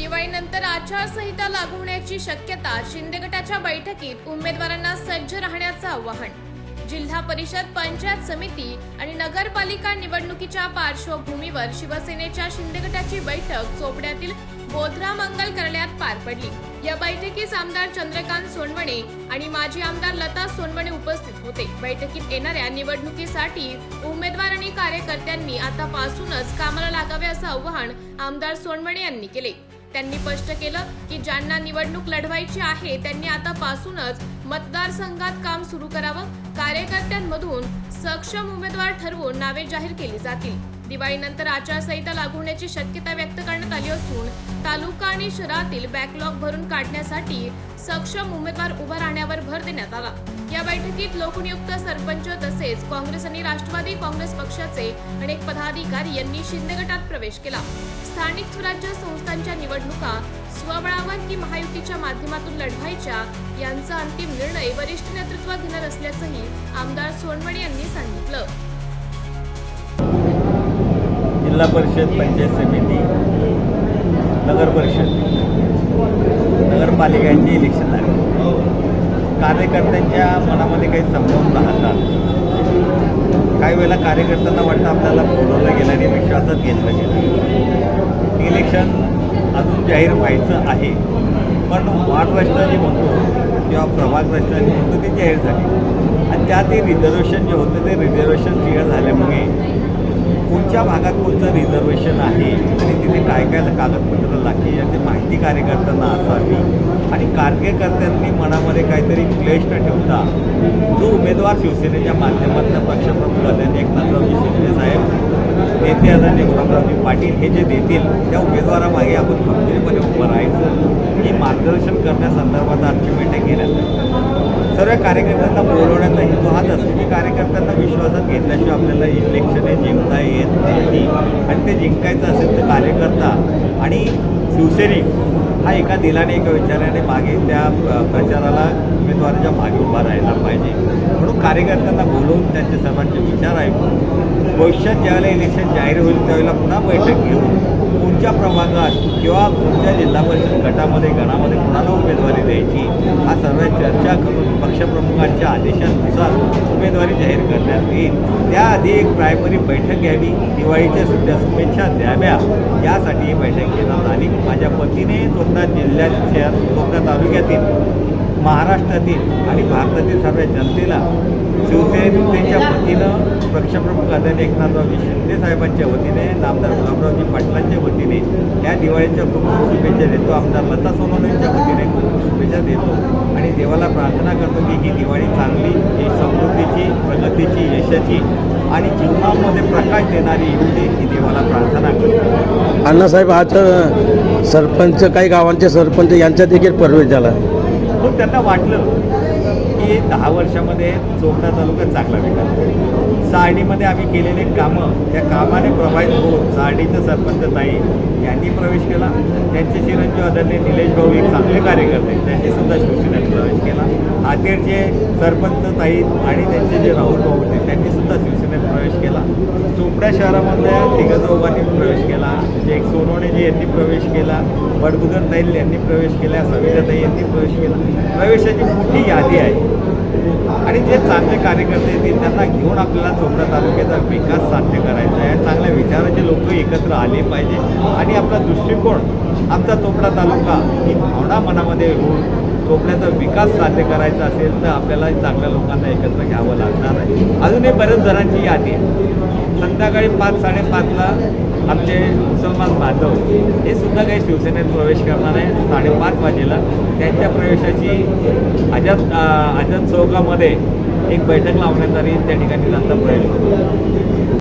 दिवाळीनंतर आचारसंहिता लागू होण्याची शक्यता शिंदे गटाच्या बैठकीत उमेदवारांना सज्ज राहण्याचं आवाहन. जिल्हा परिषद पंचायत समिती आणि नगरपालिका निवडणुकीच्या पार्श्वभूमीवर शिवसेनेच्या शिंदे गटाची बैठक चोपड्यातील बोधरा मंगल करण्यात पार पडली. या बैठकीस आमदार चंद्रकांत सोनवणे आणि माजी आमदार लता सोनवणे उपस्थित होते. बैठकीत येणाऱ्या निवडणुकीसाठी उमेदवार आणि कार्यकर्त्यांनी आतापासूनच कामाला लागावे असं आवाहन आमदार सोनवणे यांनी केले. त्यांनी स्पष्ट केलं की ज्यांना निवडणूक लढवायची आहे त्यांनी आतापासूनच मतदारसंघात काम सुरू करावं. कार्यकर्त्यांमधून सक्षम उमेदवार ठरवून नावे जाहीर केली जातील. दिवाळीनंतर आचारसंहिता लागू होण्याची शक्यता व्यक्त करण्यात आली असून तालुका आणि शहरातील बॅकलॉग भरून काढण्यासाठी सक्षम उमेदवार उभा राहण्यावर भर देण्यात आला. या बैठकीत लोकनियुक्त सरपंच तसेच काँग्रेस आणि राष्ट्रवादी काँग्रेस पक्षाचे अनेक पदाधिकारी यांनी शिंदे गटात प्रवेश केला. स्थानिक स्वराज्य संस्थांच्या निवडणुका स्वबळावर की महायुतीच्या माध्यमातून लढवायच्या यांचा अंतिम निर्णय वरिष्ठ नेतृत्व घेणार असल्याचंही आमदार सोनवणे यांनी सांगितलं. जिल्हा परिषद पंचायत समिती नगर परिषद नगरपालिकांचे इलेक्शन लागले. कार्यकर्त्यांच्या मनामध्ये काही संभ्रम राहतात काही वेळेला कार्यकर्त्यांना वाटतं आपल्याला बोलवलं गेलं आणि विश्वासात घेतलं गेलं. इलेक्शन अजून जाहीर व्हायचं आहे. पण वार्ड राष्ट्राजी म्हणतो किंवा प्रभाग राष्ट्राजी म्हणतो ती जाहीर झाली. आणि त्यात रिझर्वेशन जे होतं ते रिझर्वेशन कोणत्या भागात कोणतं रिझर्वेशन आहे आणि तिथे काय काय कागदपत्र लागते याची माहिती कार्यकर्त्यांना असावी आणि कार्यकर्त्यांनी मनामध्ये काहीतरी क्लेश न ठेवता जो उमेदवार शिवसेनेच्या माध्यमातून पक्षप्रमुख आदरणीय एकनाथरावजी शिंदे साहेब नेते आदरणीय गुलाबरावजी पाटील हे जे देतील त्या उमेदवारामागे आपण खंबीरपणे उभं राहायचं ही मार्गदर्शन करण्यासंदर्भात आजची बैठक घेण्यात सर्व कार्यकर्त्यांना बोलवण्याचा हेतू हाच असतो की कार्यकर्त्यांना विश्वासात घेतल्याशिवाय आपल्याला इलेक्शन आणि ते जिंकायचं असेल तर कार्यकर्ता आणि शिवसैनिक हा एका दिलाने एका विचाराने मागे त्या प्रचाराला उमेदवाराच्या मागे उभा राहायला पाहिजे. म्हणून कार्यकर्त्यांना बोलवून त्यांचे सर्वांचे विचार ऐकून भविष्यात ज्यावेळेला इलेक्शन जाहीर होईल त्यावेळेला पुन्हा बैठक घेऊन कोणत्या प्रभागात किंवा कोणत्या जिल्हा परिषद गटामध्ये गणामध्ये कुणाला उमेदवारी द्यायची हा सर्व चर्चा करून पक्षप्रमुखांच्या आदेशानुसार येईल. त्याआधी एक प्रायमरी बैठक घ्यावी. दिवाळीच्या सुद्धा शुभेच्छा द्याव्या. यासाठी ही बैठक घेण्यात आली माझ्या पतीने चोपडा जिल्ह्याच्या शहर चोपडा तालुक्यातील महाराष्ट्रातील आणि भारतातील सर्व जनतेला शिवसेनेच्या वतीनं पक्षप्रमुख आदरणीय एकनाथरावजी शिंदे साहेबांच्या वतीने नामदार गुलाबरावजी पाटलांच्या वतीने या दिवाळीच्या खूप खूप शुभेच्छा देतो. आमदार लता सोनवणेंच्या वतीने खूप खूप शुभेच्छा देतो आणि देवाला प्रार्थना करतो की ही दिवाळी चांगली ही समृद्धीची प्रगतीची यशाची आणि जीवनामध्ये प्रकाश देणारी येऊ दे ही देवाला प्रार्थना करतो. अण्णासाहेब आज सरपंच काही गावांचे सरपंच यांचा देखील प्रवेश झाला. मग त्यांना वाटलं. की दहा वर्षामध्ये चोपडा तालुका चांगला विकास सारडीमध्ये आम्ही केलेले कामं त्या कामाने प्रभावित होऊन सारडीचं सरपंच ताई यांनी प्रवेश केला. त्यांचे चिरंजीव आदरणीय निलेश भाऊ एक चांगले कार्यकर्ते त्यांनी सुद्धा शिवसेनेत प्रवेश केला. आतेरचे सरपंच ताई आणि त्यांचे जे राहुल भाऊ होते त्यांनी सुद्धा शिवसेनेत प्रवेश केला. चोपड्या शहरामधल्या तिघजोबांनी प्रवेश केला. जे एक सोनवणेजी यांनी प्रवेश केला बडगुजर ताईल यांनी प्रवेश केला सविताताई यांनी प्रवेश केला. प्रवेशाची मोठी यादी आहे. आणि जे चांगले कार्यकर्ते येतील त्यांना घेऊन आपल्याला चोपडा तालुक्याचा विकास साध्य करायचा आहे. चांगल्या विचाराचे लोक एकत्र आले पाहिजे. आणि आपला दृष्टिकोन आमचा चोपडा तालुका ही भावना मनामध्ये होऊन चोपड्याचा विकास साध्य करायचा असेल तर आपल्याला चांगल्या लोकांना एकत्र घ्यावं लागणार आहे. अजूनही बऱ्याच जणांची यादी आहे. संध्याकाळी पाच साडेपाचला आमचे मुसलमान बांधव हे सुद्धा काही शिवसेनेत प्रवेश करणार आहे. साडेपाच वाजेला त्यांच्या प्रवेशाची आझाद अजात आझाद चौकामध्ये एक बैठक लावण्यात आली. त्या ठिकाणी त्यांचा प्रवेश होतो.